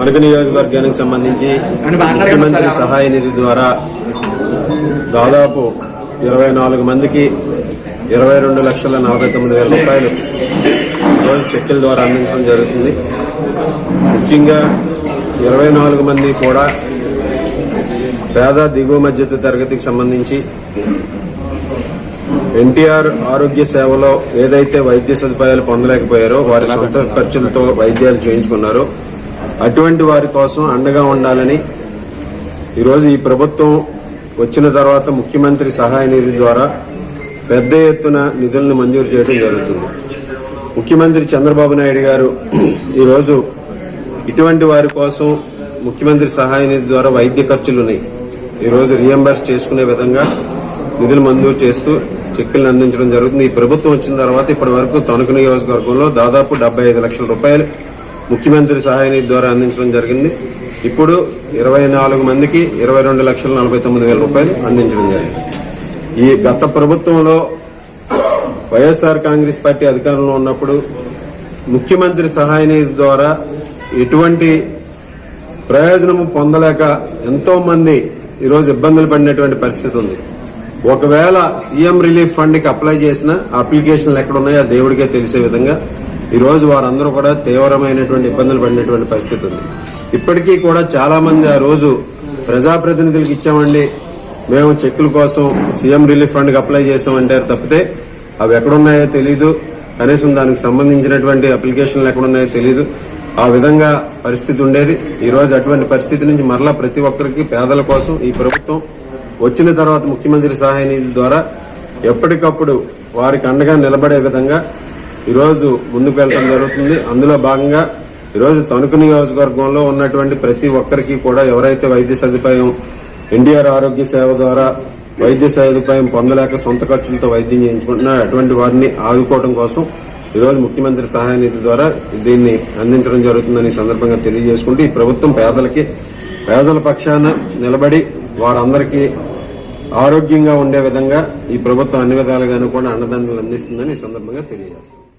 అరకు నియోజకవర్గానికి సంబంధించి ముఖ్యమంత్రి సహాయ నిధి ద్వారా దాదాపు ఇరవై నాలుగు మందికి ఇరవై రెండు లక్షల నలభై తొమ్మిది వేల రూపాయలు ఈరోజు చెక్కుల ద్వారా అందించడం జరుగుతుంది. ముఖ్యంగా ఇరవై నాలుగు మంది కూడా పేద దిగువ మధ్యత తరగతికి సంబంధించి ఎన్టీఆర్ ఆరోగ్య సేవలో ఏదైతే వైద్య సదుపాయాలు పొందలేకపోయారో వారి సొంత ఖర్చులతో వైద్యాలు చేయించుకున్నారో అటువంటి వారి కోసం అండగా ఉండాలని ఈరోజు ఈ ప్రభుత్వం వచ్చిన తర్వాత ముఖ్యమంత్రి సహాయ నిధి ద్వారా పెద్ద ఎత్తున నిధులను మంజూరు చేయడం జరుగుతుంది. ముఖ్యమంత్రి చంద్రబాబు నాయుడు గారు ఈరోజు ఇటువంటి వారి కోసం ముఖ్యమంత్రి సహాయ నిధి ద్వారా వైద్య ఖర్చులని ఈరోజు రియంబర్స్ చేసుకునే విధంగా నిధులు మంజూరు చేస్తూ చెక్కులను అందించడం జరుగుతుంది. ఈ ప్రభుత్వం వచ్చిన తర్వాత ఇప్పటి వరకు తణుకు నియోజకవర్గంలో దాదాపు డెబ్బై ఐదు లక్షల రూపాయలు ముఖ్యమంత్రి సహాయ నిధి ద్వారా అందించడం జరిగింది. ఇప్పుడు ఇరవై నాలుగు మందికి ఇరవై రెండు లక్షల నలభై తొమ్మిది వేల రూపాయలు అందించడం జరిగింది. ఈ గత ప్రభుత్వంలో వైఎస్ఆర్ కాంగ్రెస్ పార్టీ అధికారంలో ఉన్నప్పుడు ముఖ్యమంత్రి సహాయ నిధి ద్వారా ఎటువంటి ప్రయోజనము పొందలేక ఎంతోమంది ఈరోజు ఇబ్బందులు పడినటువంటి పరిస్థితి ఉంది. ఒకవేళ సీఎం రిలీఫ్ ఫండ్కి అప్లై చేసిన అప్లికేషన్లు ఎక్కడ ఉన్నాయో ఆ దేవుడికే తెలిసే విధంగా ఈరోజు వారందరూ కూడా తీవ్రమైనటువంటి ఇబ్బందులు పడినటువంటి పరిస్థితి ఉంది. ఇప్పటికీ కూడా చాలా మంది ఆ రోజు ప్రజాప్రతినిధులకు ఇచ్చామండి. మేము చెక్కుల కోసం సీఎం రిలీఫ్ ఫండ్కి అప్లై చేసామంటారు తప్పితే అవి ఎక్కడున్నాయో తెలియదు కనీసం దానికి సంబంధించినటువంటి అప్లికేషన్లు ఎక్కడున్నాయో తెలియదు ఆ విధంగా పరిస్థితి ఉండేది. ఈరోజు అటువంటి పరిస్థితి నుంచి మరలా ప్రతి ఒక్కరికి పేదల కోసం ఈ ప్రభుత్వం వచ్చిన తర్వాత ముఖ్యమంత్రి సహాయ నిధి ద్వారా ఎప్పటికప్పుడు వారికి అండగా నిలబడే విధంగా ఈరోజు ముందుకు వెళ్ళడం జరుగుతుంది. అందులో భాగంగా ఈరోజు తణుకు నియోజకవర్గంలో ఉన్నటువంటి ప్రతి ఒక్కరికి కూడా ఎవరైతే వైద్య సదుపాయం ఎన్టీఆర్ ఆరోగ్య సేవ ద్వారా వైద్య సదుపాయం పొందలేక సొంత ఖర్చులతో వైద్యం చేయించుకుంటున్నారు అటువంటి వారిని ఆదుకోవడం కోసం ఈరోజు ముఖ్యమంత్రి సహాయ నిధి ద్వారా దీన్ని అందించడం జరుగుతుందని సందర్భంగా తెలియజేసుకుంటూ ఈ ప్రభుత్వం పేదలకి పేదల పక్షాన నిలబడి వారందరికీ ఆరోగ్యంగా ఉండే విధంగా ఈ ప్రభుత్వం అన్ని విధాలుగాను కూడా అన్నదండలు అందిస్తుందని ఈ సందర్భంగా తెలియజేస్తుంది